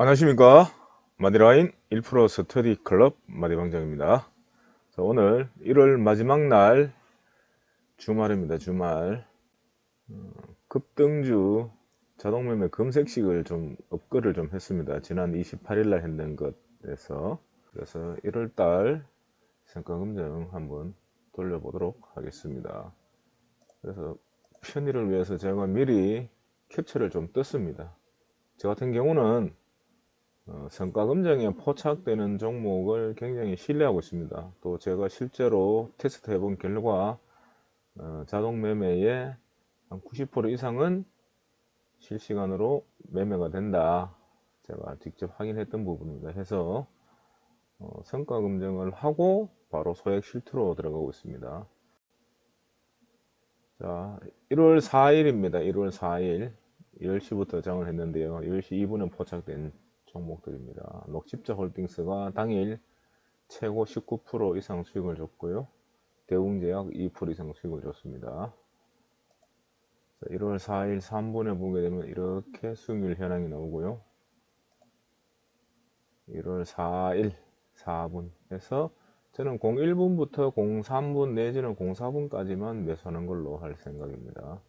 안녕하십니까? 마디라인 1% 스터디 클럽 마디방장입니다. 자, 오늘 1월 마지막 날 주말입니다 주말. 어, 급등주 자동매매 검색식을 좀 업글을 좀 했습니다. 지난 28일 날 했는 것에서. 그래서 1월달 성과검증 한번 돌려보도록 하겠습니다. 그래서 편의를 위해서 제가 미리 캡처를 좀 떴습니다. 저 같은 경우는 어, 성과 검증에 포착되는 종목을 굉장히 신뢰하고 있습니다. 또 제가 실제로 테스트 해본 결과 어, 자동 매매의 한 90% 이상은 실시간으로 매매가 된다. 제가 직접 확인했던 부분입니다. 해서 어, 성과 검증을 하고 바로 소액 실투로 들어가고 있습니다. 자, 1월 4일입니다. 1월 4일 10시부터 장을 했는데요. 10시 2분에 포착된 종목들입니다. 녹십자 홀딩스가 당일 최고 19% 이상 수익을 줬고요. 대웅제약 2% 이상 수익을 줬습니다. 1월 4일 3분에 보게 되면 이렇게 수익률 현황이 나오고요. 1월 4일 4분 해서 저는 01분부터 03분 내지는 04분까지만 매수하는 걸로 할 생각입니다.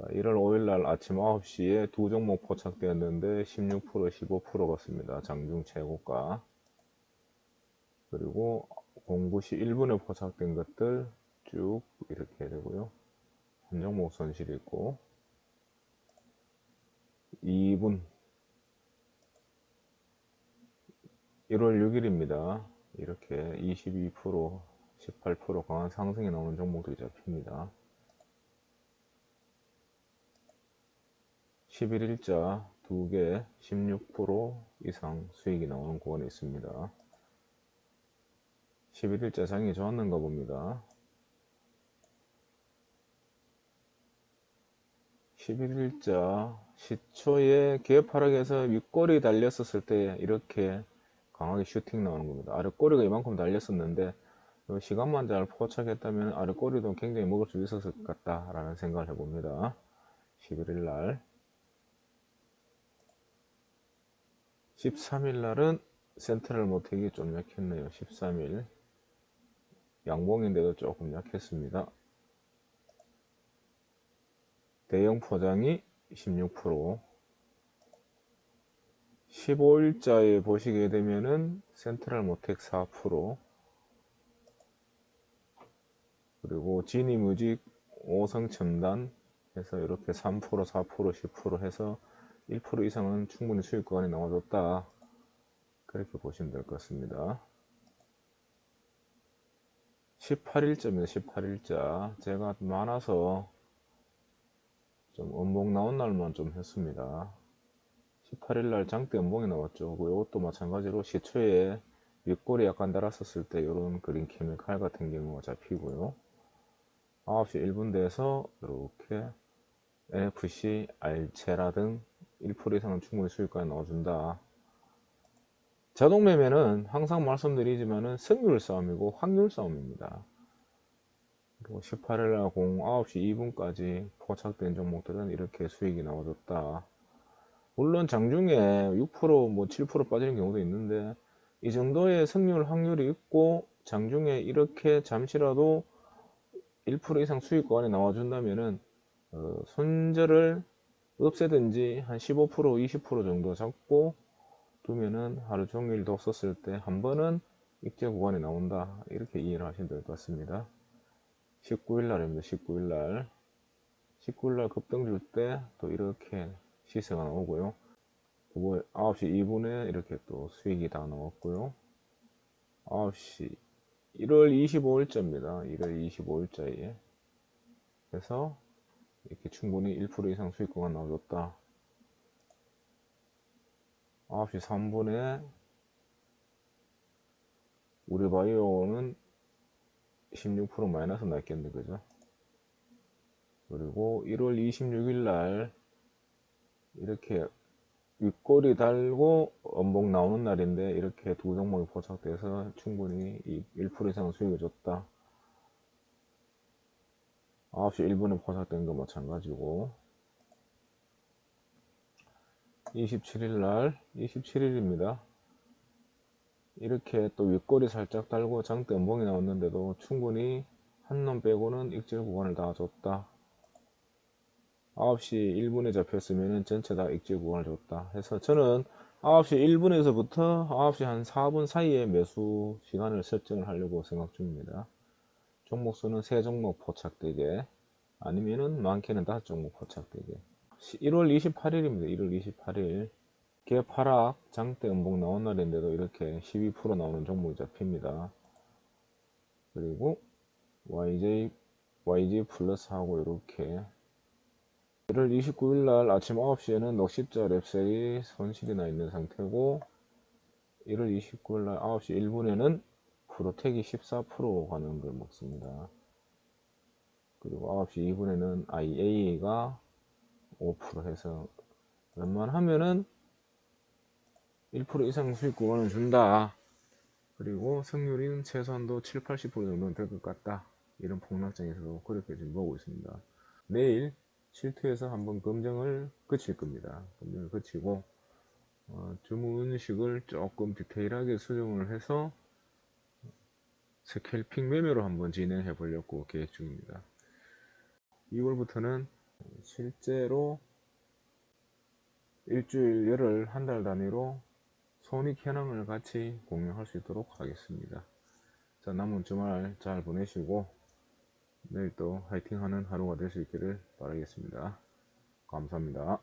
자, 1월 5일 날 아침 9시에 두 종목 포착되었는데 16% 15% 같습니다. 장중 최고가 그리고 09시 1분에 포착된 것들 쭉 이렇게 되고요. 한 종목 손실이 있고 2분 1월 6일입니다. 이렇게 22% 18% 강한 상승이 나오는 종목들이 잡힙니다. 11일자 2개 16% 이상 수익이 나오는 구간에 있습니다. 11일자 장이 좋았는가 봅니다. 11일자 시초에 개파락에서 윗꼬리 달렸었을 때 이렇게 강하게 슈팅 나오는 겁니다. 아래 꼬리가 이만큼 달렸었는데 시간만 잘 포착했다면 아래 꼬리도 굉장히 먹을 수 있었을 것 같다라는 생각을 해봅니다. 11일 날 13일 날은 센트럴 모텍이 좀 약했네요. 13일 양봉인데도 조금 약했습니다. 대형 포장이 16% 15일자에 보시게 되면은 센트럴 모텍 4% 그리고 지니뮤직 5성 첨단 해서 이렇게 3% 4% 10% 해서 1% 이상은 충분히 수익 구간이 나와줬다. 그렇게 보시면 될 것 같습니다. 18일자입니다. 18일자. 제가 많아서 좀 원봉 나온 날만 좀 했습니다. 18일날 장대 원봉이 나왔죠. 이것도 마찬가지로 시초에 윗골이 약간 달았었을 때 이런 그린 케미칼 같은 경우가 잡히고요. 9시 1분 돼서 이렇게 NFC, 알체라 등 1% 이상은 충분히 수익까지 넣어준다. 자동 매매는 항상 말씀드리지만은 승률 싸움이고 확률 싸움입니다. 그리고 18일 날 09시 2분까지 포착된 종목들은 이렇게 수익이 나와줬다. 물론 장중에 6%, 뭐 7% 빠지는 경우도 있는데 이 정도의 승률 확률이 있고 장중에 이렇게 잠시라도 1% 이상 수익 권이 나와준다면은 어, 손절을 없애든지 한 15% 20% 정도 잡고 두면은 하루 종일 도 썼을 때 한 번은 익제 구간에 나온다. 이렇게 이해를 하시면 될 것 같습니다. 19일 날입니다. 19일 날. 19일 날 급등 줄 때 또 이렇게 시세가 나오고요. 그거 9시 2분에 이렇게 또 수익이 다 나왔고요. 9시 1월 25일자입니다. 1월 25일자에. 그래서 이렇게 충분히 1% 이상 수익 구간 나와줬다. 9시 3분에 우리 바이오는 16% 마이너스 났겠네 그죠? 그리고 1월 26일 날 이렇게 윗꼬리 달고 원봉 나오는 날인데 이렇게 두 종목이 포착돼서 충분히 1% 이상 수익을 줬다 9시 1분에 포착된 거 마찬가지고 27일 날 27일입니다. 이렇게 또 윗꼬리 살짝 달고 장대 음봉이 나왔는데도 충분히 한 놈 빼고는 익절 구간을 다 줬다. 9시 1분에 잡혔으면 전체 다 익절 구간을 줬다. 해서 저는 9시 1분에서부터 9시 한 4분 사이에 매수 시간을 설정을 하려고 생각 중입니다. 종목수는 세 종목 포착되게 아니면은 많게는 다섯 종목 포착되게 1월 28일입니다. 1월 28일 개파락 장대 음봉 나온 날인데도 이렇게 12% 나오는 종목이 잡힙니다. 그리고 YJ YG 플러스하고 이렇게 1월 29일 날 아침 9시에는 넉십자 랩셀이 손실이 나 있는 상태고 1월 29일 날 9시 1분에는 프로텍이 14% 가는 걸 먹습니다. 그리고 9시 2분에는 IA가 5% 해서 웬만하면은 1% 이상 수익 구간을 준다. 그리고 승률은 최소한도 7, 80% 정도는 될 것 같다. 이런 폭락장에서도 그렇게 지금 보고 있습니다. 내일 실투에서 한번 검정을 그칠 겁니다. 검정을 그치고 어, 주문식을 조금 디테일하게 수정을 해서 스캘핑 매매로 한번 진행해 보려고 계획 중입니다. 2월부터는 실제로 일주일 열흘 한 달 단위로 손익 현황을 같이 공유할 수 있도록 하겠습니다. 자, 남은 주말 잘 보내시고 내일 또 화이팅 하는 하루가 될 수 있기를 바라겠습니다. 감사합니다.